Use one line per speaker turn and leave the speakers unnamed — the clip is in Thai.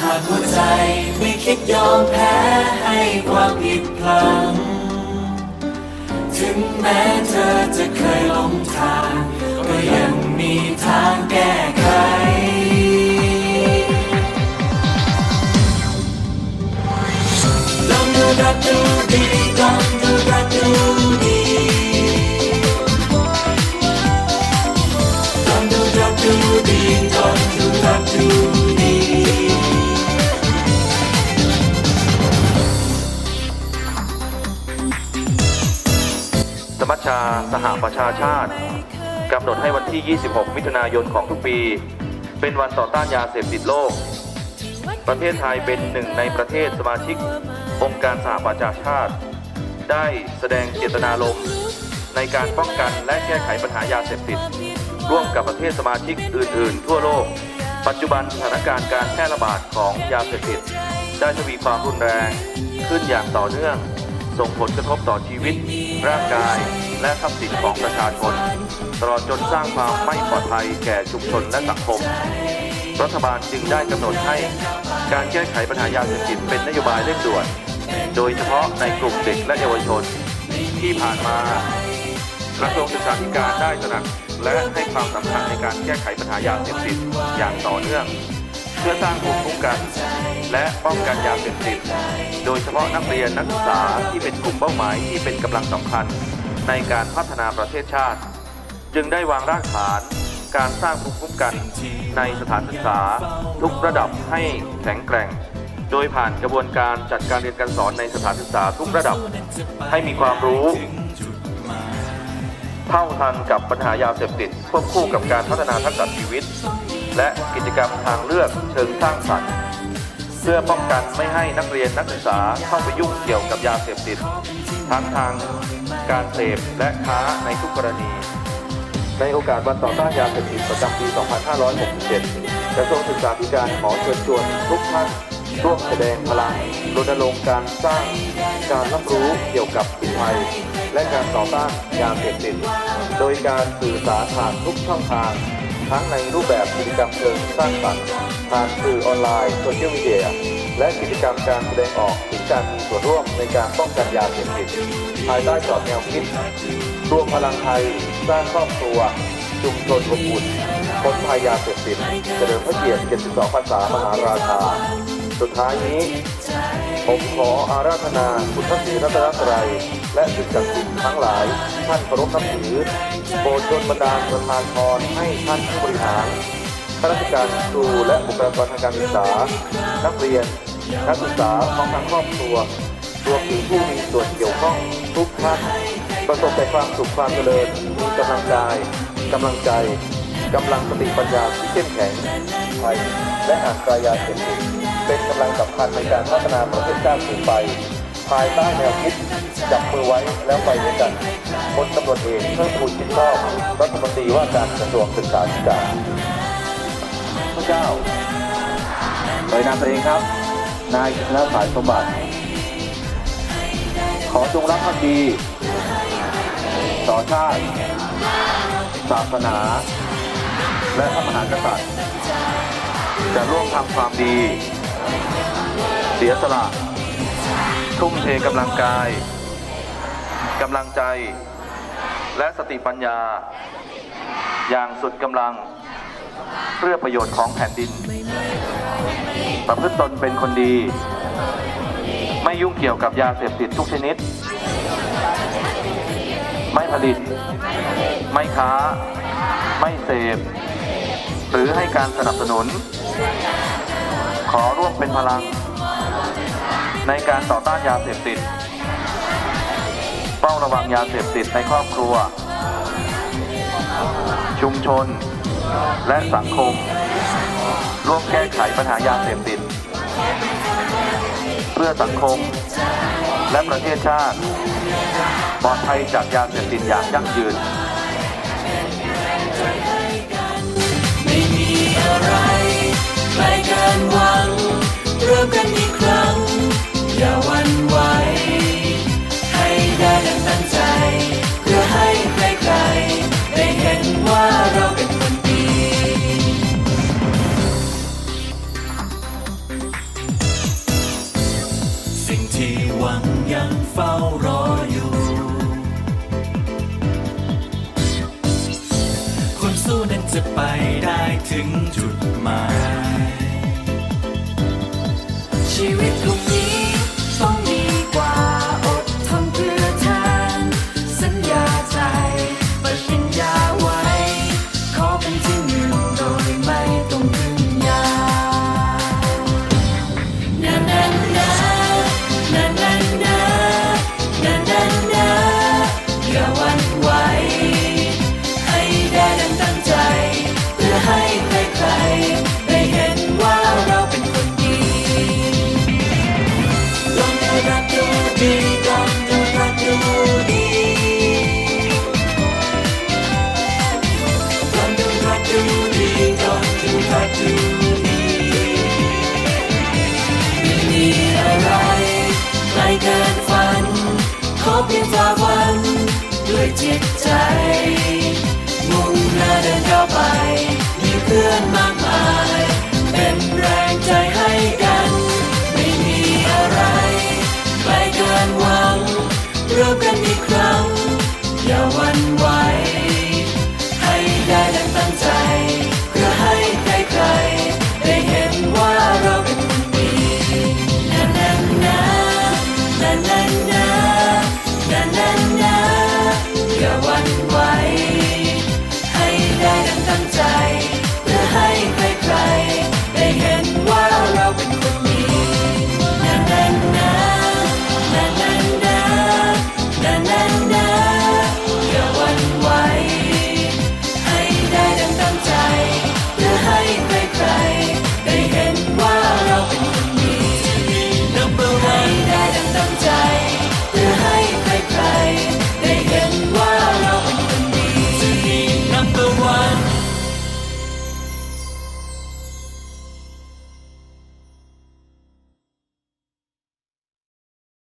หากหัวใจไม่คิดยอมแพ้ให้ความผิดพลังถึงแม้เธอจะเคยหลงทาง
ชาสหประชาชาติกำหนดให้วันที่ 26 มิถุนายนของทุกปี เป็นวันต่อต้านยาเสพติดโลก ประเทศไทยเป็นหนึ่งในประเทศสมาชิก องค์การสหประชาชาติ ได้แสดงเจตนารมณ์ในการป้องกันและแก้ไขปัญหายาเสพติด ร่วมกับประเทศสมาชิกอื่น ๆ ทั่วโลก ปัจจุบันสถานการณ์การแพร่ระบาดของยาเสพติด ได้ทวีความรุนแรงขึ้นอย่างต่อเนื่อง ส่งผลกระทบต่อชีวิต ร่างกาย และทรัพย์สินของประชาชน ตลอดจนสร้างความไม่ปลอดภัยแก่ชุมชนและสังคม รัฐบาลจึงได้กำหนดให้การแก้ไขปัญหายาเสพติดเป็นนโยบายเร่งด่วน โดยเฉพาะในกลุ่มเด็กและเยาวชน ที่ผ่านมากระทรวงศึกษาธิการได้ตระหนักและให้ความสำคัญในการแก้ไขปัญหายาเสพติดอย่างต่อเนื่อง เพื่อสร้างภูมิคุ้มกัน และป้องกันยาเสพติด โดยเฉพาะนักเรียนนักศึกษาที่เป็นกลุ่มเป้าหมายที่เป็นกำลังสำคัญในการพัฒนาประเทศชาติ จึงได้วางรากฐานการสร้างภูมิคุ้มกันในสถานศึกษาทุกระดับให้แข็งแกร่ง โดยผ่านกระบวนการจัดการเรียนการสอนในสถานศึกษาทุกระดับ ให้มีความรู้ เท่าทันกับปัญหายาเสพติดควบคู่กับการพัฒนาทักษะชีวิต และกิจกรรมทางเลือกเชิงสร้างสรรค์ เพื่อป้องกันไม่ให้นักเรียนนักศึกษาเข้าไปยุ่งเกี่ยวกับยาเสพติดทั้งทางการเสพและค้าในทุกกรณี ในโอกาสวันต่อต้านยาเสพติดประจำปี 2567 กระทรวงศึกษาธิการขอเชิญชวนทุกท่านร่วมแสดงพลังรณรงค์การสร้างการรับรู้เกี่ยวกับพิษภัย และการต่อต้านยาเสพติด โดยการสื่อสารผ่านทุกช่องทาง ทั้งในรูปแบบกิจกรรมเชิงสร้างสรรค์ผ่านสื่อออนไลน์โซเชียลมีเดียและกิจกรรมการแสดงออกถึงการมีส่วนร่วมในการป้องกันยาเสพติดภายใต้กรอบแนวคิดรวมพลังไทยสร้างครอบครัวชุมชนอบอุ่นพ้นภัยยาเสพติดเจริญพระเกียรติ 72 พรรษามหาราชา สุดท้ายนี้ ผมขออาราธนาคุณพระศรีรัตนตรัยและสิ่งศักดิ์สิทธิ์ทั้งหลายท่านเคารพนับถือโปรดดลบันดาลประทานพรให้ท่านผู้บริหารข้าราชการครูและบุคลากรทางการศึกษา นักเรียน นักศึกษาของทั้งครอบครัว รวมถึงผู้มีส่วนเกี่ยวข้องทุกท่านประสบแต่ความสุขความเจริญมีกำลังกายกำลังใจกำลังสติปัญญาที่เข้มแข็งไทยและห่างไกลยาเสพติด เป็นกำลังสำคัญในการพัฒนาประเทศชาติสืบไป ภายใต้แนวคิดจับมือไว้แล้วไปด้วยกันพลตำรวจเอกเพิ่มพูนชิดชอบรัฐมนตรีว่าการกระทรวงศึกษาธิการพระเจ้าโดยนามตัวเองครับ นายชนะสายสมบัติ ขอจงรักภักดี ต่อชาติ ศาสนา และพระมหากษัตริย์ จะร่วมทำความดี เสียสละ ทุ่มเทกำลังกาย กำลังใจ และสติปัญญา อย่างสุดกำลัง เพื่อประโยชน์ของแผ่นดิน ประพฤติตนเป็นคนดี ไม่ยุ่งเกี่ยวกับยาเสพติดทุกชนิด ไม่ผลิต ไม่ค้า ไม่เสพ หรือให้การสนับสนุน ขอร่วมเป็นพลัง ในการต่อต้านยาเสพติดเฝ้าระวังยาเสพติดในครอบครัว ชุมชน และสังคม ร่วมแก้ไขปัญหายาเสพติด เพื่อสังคม และประเทศชาติปลอดภัยจากยาเสพติดอย่างยั่งยืน
ไม่มีอะไร ไกลากานหวังร่วมกันอีกครั้ง อย่าวันไหว ให้ได้ดังตั้งใจ เพื่อให้ใครๆได้เห็นว่าเราเป็นคนดีสิ่งที่หวังยังเฝ้ารออยู่ คนสู้นั้นจะไปได้ถึงจุดหมาย จิตใจ one.